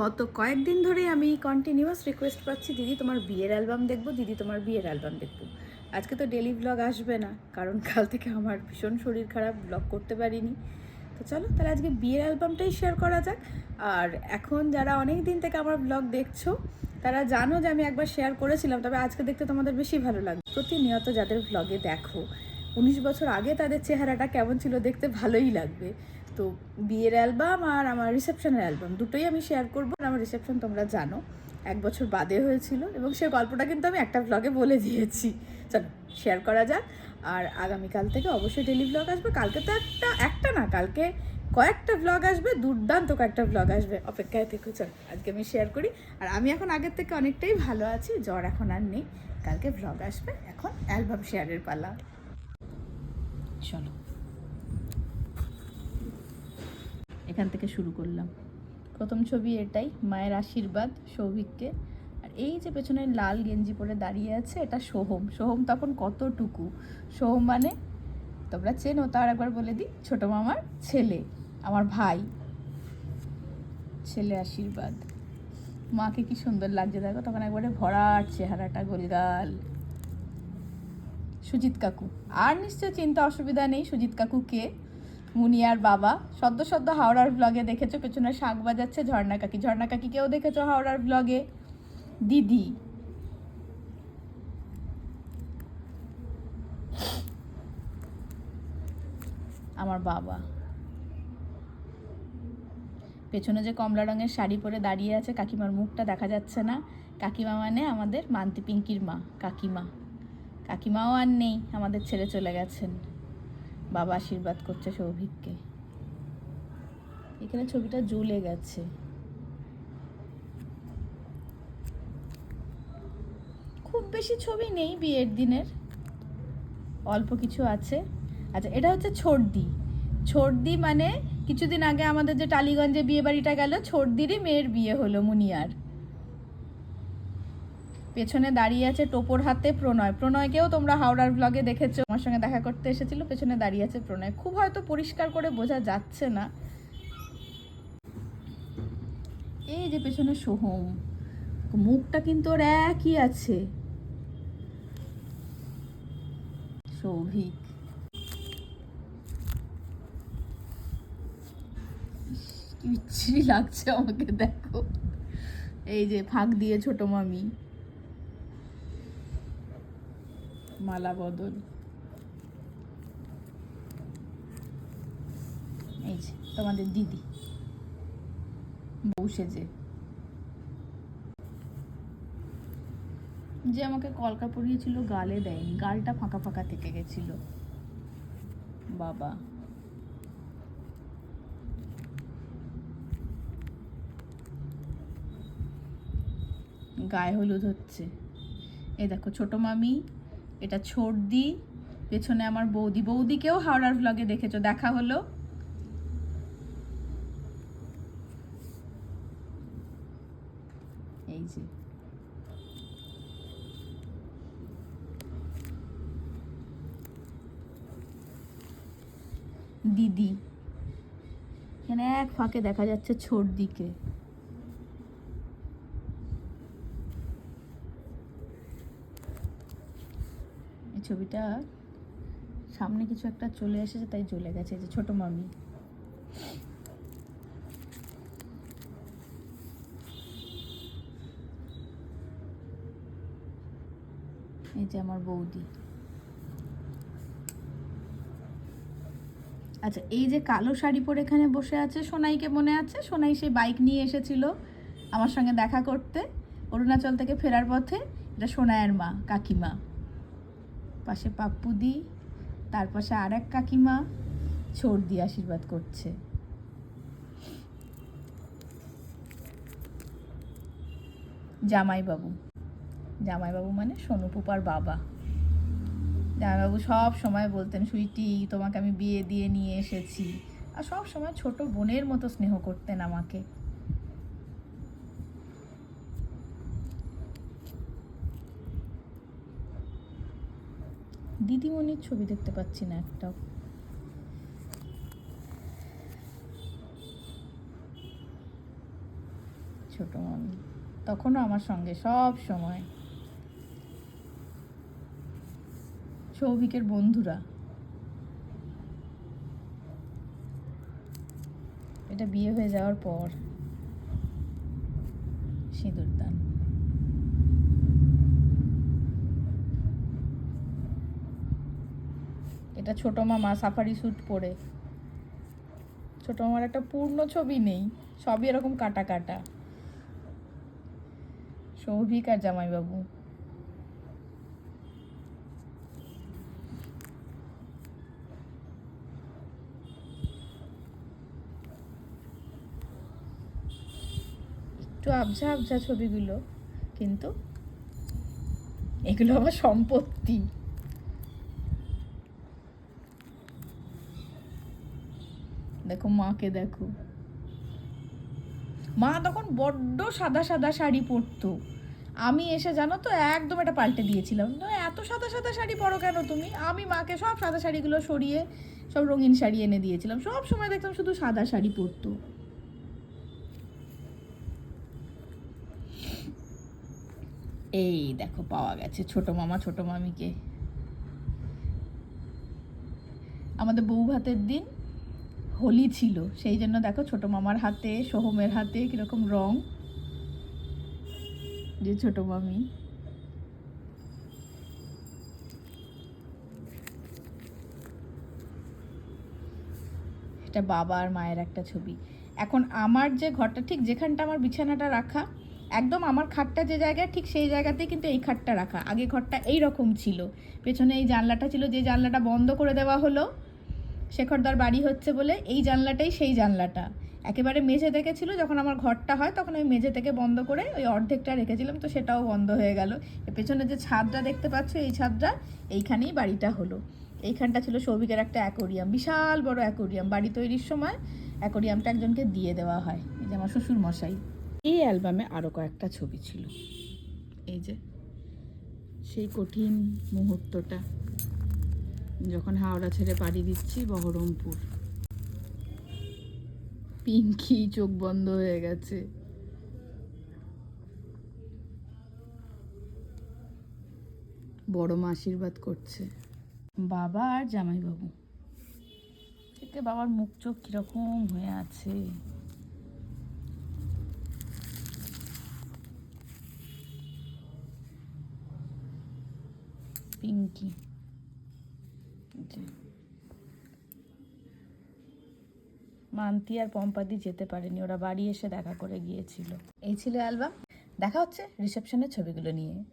গত কয়েকদিন ধরেই আমি কন্টিনিউয়াস রিকোয়েস্ট পাচ্ছি, দিদি, তোমার বিয়ের অ্যালবাম দেখব, দিদি, তোমার বিয়ের অ্যালবাম দেখব। আজকে তো ডেলি ব্লগ আসবে না, কারণ কাল থেকে আমার ভীষণ শরীর খারাপ ব্লগ করতে পারিনি। তো চলো, তাহলে আজকে বিয়ের অ্যালবামটাই শেয়ার করা যাক। আর এখন যারা অনেক দিন থেকে আমার ব্লগ দেখছ, তারা জানো যে আমি একবার শেয়ার করেছিলাম, তবে আজকে দেখতে তোমাদের বেশি ভালো লাগবে। প্রতিনিয়ত যাদের ব্লগে দেখো, উনিশ বছর আগে তাদের চেহারাটা কেমন ছিল দেখতে ভালোই লাগবে। তো বিয়ের অ্যালবাম আর আমার রিসেপশনের অ্যালবাম দুটোই আমি শেয়ার করব আমার রিসেপশন তোমরা জানো। এক বছর বাদে হয়েছিল এবং সে গল্পটা কিন্তু আমি একটা ব্লগে বলে দিয়েছি। চলো শেয়ার করা যাক। আর আগামীকাল থেকে অবশ্যই ডেলি ব্লগ আসবে। কালকে তো একটা একটা না, কালকে কয়েকটা ব্লগ আসবে, দুর্দান্ত কয়েকটা ব্লগ আসবে। অপেক্ষায় থেকে, চল, আজকে আমি শেয়ার করি। আর আমি এখন আগের থেকে অনেকটাই ভালো আছি, জ্বর এখন আর নেই। কালকে ব্লগ আসবে, এখন অ্যালবাম শেয়ারের পালা। চলো। এখান থেকে শুরু করলাম। প্রথম ছবি এটাই, মায়ের আশীর্বাদ, সৌভিককে। আর এই যে পেছনে লাল গেঞ্জি পরে দাঁড়িয়ে আছে, এটা সোহম। সোহম তখন কতটুকু? সোহম মানে তোমরা চেনো, তার একবার বলে দিই, ছোটো মামার ছেলে, আমার ভাই। ছেলে আশীর্বাদ। মাকে কি সুন্দর লাগছে, দেখো, তখন একবারে ভরাট চেহারাটা গোলগাল সুজিত কাকু। আর নিশ্চয় চিন্তা অসুবিধা নেই, সুজিত কাকু কে? মুনিয়ার বাবা। সদ্য সদ্য হাওড়ার ব্লগে দেখেছ, পেছনে শাক বাজাচ্ছে ঝর্ণা কাকি। ঝর্ণা কাকিকেও দেখেছ হাওড়ার ব্লগে দিদি। আমার বাবা। পেছনে যে কমলা রঙের শাড়ি পরে দাঁড়িয়ে আছে, কাকিমার মুখটা দেখা যাচ্ছে না। কাকিমা মানে আমাদের মান্তি পিঙ্কির মা, কাকিমা। কাকিমাও আর নেই, আমাদের ছেড়ে চলে গেছেন। বাবা আশীর্বাদ করছে সৌভিককে। এখানে ছবিটা জ্বলে গেছে। খুব বেশি ছবি নেই বিয়ের দিনের। অল্প কিছু আছে। আচ্ছা এটা হচ্ছে ছর্দি ছর্দি মানে কিছুদিন আগে আমাদের যে টালিগঞ্জে বিয়ে বাড়িটা গেল ছর্দিরই মেয়ের বিয়ে হলো মুনিয়ার। পেছনে দাঁড়িয়ে আছে টোপর হাতে প্রণয়। প্রণয়কেও তোমরা হাওড়ার ব্লগে দেখেছ। আমার সঙ্গে দেখা করতে এসেছিল, পেছনে দাঁড়িয়ে আছে প্রণয়। খুব হয়তো পরিষ্কার করে বোঝা যাচ্ছে না। এই যে পেছনে সোহম, মুখটা কিন্তু ওর একই আছে। সৌভিক। লাগছে আমাকে, দেখো। এই যে ফাঁক দিয়ে ছোট মামি। মালা বদল। এই যে, তোমাদের দিদি। বউ সেজে। যে আমাকে কলকা পরিয়েছিল, গালে দেয়নি। গালটা ফাঁকা ফাঁকা থেকে গেছিল। বাবা। গায়ে হলুদ হচ্ছে। এই দেখো, ছোট মামি এটা ছর্দি, পেছনে আমার বৌদি। বৌদিকেও হাওড়ার ব্লগে দেখেছ, দেখা হলো। এই যে। দিদি। এখানে এক ফাঁকে দেখা যাচ্ছে ছোট এই ছবিটা সামনে কিছু একটা চলে এসেছে, তাই চলে গেছে যে ছোট মামি। এই যে আমার বৌদি। আচ্ছা এই যে কালো শাড়ি পরে এখানে বসে আছে, সোনাইকে মনে আছে? সোনাই সেই বাইক নিয়ে এসেছিল আমার সঙ্গে দেখা করতে, অরুণাচল থেকে ফেরার পথে। এটা সোনাইয়ের মা, কাকিমা। পাশে পাপ্পুদি তার পাশে আর এক কাকিমা, ছোট দিয়ে আশীর্বাদ করছে। জামাইবাবু। জামাইবাবু মানে সোনুপুপার বাবা। জামাইবাবু সব সময় বলতেন, সুইটি, তোমাকে আমি বিয়ে দিয়ে নিয়ে এসেছি। আর সব সময় ছোট বোনের মতো স্নেহ করতেন আমাকে। দিদিমণির ছবি দেখতে পাচ্ছি না একটাও। ছোট মামি তখনও আমার সঙ্গে সব সময়। সৌভিকের বন্ধুরা। এটা বিয়ে হয়ে যাওয়ার পর। সিঁদুরদান। এটা ছোট মামা সাফারি স্যুট পরে। ছোট মামার একটা পূর্ণ ছবি নেই, সবই এরকম কাটা কাটা। সৌভিক আর জামাইবাবু। একটু আবঝা আবঝা ছবিগুলো, কিন্তু এগুলো আমার সম্পত্তি। দেখো মাকে দেখো। মা তখন বড্ড সাদা সাদা শাড়ি পরতো। আমি এসে জানো তো একদম এটা পাল্টে দিয়েছিলাম। এত সাদা সাদা শাড়ি পরো কেন তুমি? আমি মাকে সব সাদা শাড়িগুলো সরিয়ে সব রঙিন শাড়ি এনে দিয়েছিলাম। সব সময় দেখতাম শুধু সাদা শাড়ি পরতো। এই দেখো পাওয়া গেছে ছোট মামা, ছোট মামিকে। আমাদের বউ ভাতের দিন। হোলি ছিল, সেই জন্য দেখো ছোট মামার হাতে, সোহমের হাতে কীরকম রং। যে ছোট মামি। এটা বাবা আর মায়ের একটা ছবি। এখন আমার যে ঘরটা, ঠিক যেখানটা আমার বিছানাটা রাখা, একদম আমার খাটটা যে জায়গায়, ঠিক সেই জায়গাতেই কিন্তু এই খাটটা রাখা। আগে ঘরটা এই রকম ছিল। পেছনে এই জানলাটা ছিল, যে জানলাটা বন্ধ করে দেওয়া হলো শেখরদার বাড়ি হচ্ছে বলে এই জানলাটাই সেই জানলাটা। একেবারে মেঝে থেকে ছিল যখন আমার ঘরটা হয় তখন ওই মেঝে থেকে বন্ধ করে ওই অর্ধেকটা রেখেছিলাম তো সেটাও বন্ধ হয়ে গেল। পেছনে যে ছাদটা দেখতে পাচ্ছ এই ছাদটা এইখানেই বাড়িটা হলো। এইখানটা ছিল সৌভিকের একটা অ্যাকোরিয়াম বিশাল বড় অ্যাকোরিয়াম। বাড়ি তৈরির সময় অ্যাকোরিয়ামটা একজনকে দিয়ে দেওয়া হয় এই যে আমার শ্বশুর মশাই এই অ্যালবামে আরও কয়েকটা ছবি ছিল। এই যে। সেই কঠিন মুহূর্তটা। যখন হাওড়া ছেড়ে পাড়ি দিচ্ছি, বহরমপুর। পিঙ্কি চোখ বন্ধ হয়ে গেছে। বড় মা আশীর্বাদ করছে। বাবা আর জামাইবাবু। এতে বাবার মুখ চোখ কীরকম হয়ে আছে। পিঙ্কি। মান্তি আর পম্পাদি যেতে পারেনি, ওরা বাড়ি এসে দেখা করে গিয়েছিল। এই ছিল অ্যালবাম। দেখা হচ্ছে রিসেপশনের ছবিগুলো নিয়ে।